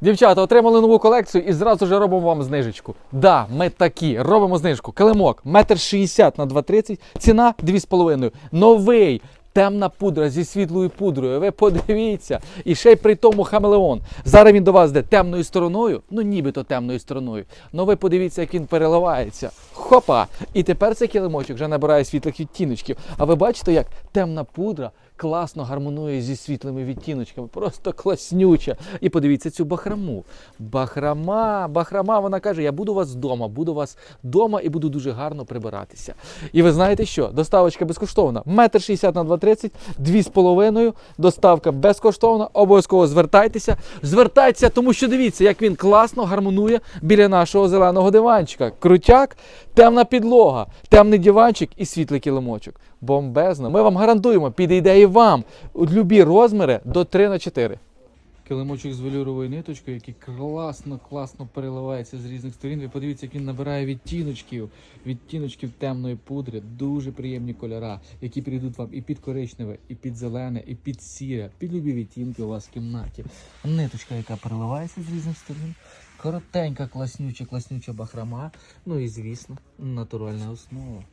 Дівчата, отримали нову колекцію і зразу ж робимо вам знижечку. Да, ми такі, робимо знижку. Килимок, метр шістдесят на 2,30, ціна 2,5. Новий темна пудра зі світлою пудрою. Ви подивіться. І ще й при тому Хамелеон. Зараз він до вас йде темною стороною, ну нібито темною стороною. Ну ви подивіться, як він переливається. Хопа! І тепер цей килимочок вже набирає світлих відтіночків. А ви бачите, як темна пудра класно гармонує зі світлими відтіночками. Просто класнюча. І подивіться цю бахраму. Бахрама, бахрама, вона каже: я буду у вас вдома, буду у вас вдома і буду дуже гарно прибиратися. І ви знаєте що? Доставочка безкоштовна. Метр шістдесят на два 30, 2,5. Доставка безкоштовна. Обов'язково звертайтеся. Звертайтеся, тому що дивіться, як він класно гармонує біля нашого зеленого диванчика. Крутяк, темна підлога, темний диванчик і світлий килимочок. Бомбезно. Ми вам гарантуємо, підійде і вам любі розміри до 3 на 4. Килимочок з велюровою ниточкою, який класно, класно переливається з різних сторін. Ви подивіться, як він набирає відтіночків, відтіночків темної пудри, дуже приємні кольора, які підійдуть вам і під коричневе, і під зелене, і під сіре, під любі відтінки у вас в кімнаті. Ниточка, яка переливається з різних сторін. Коротенька, класнюча, класнюча бахрома. Ну і звісно, натуральна основа.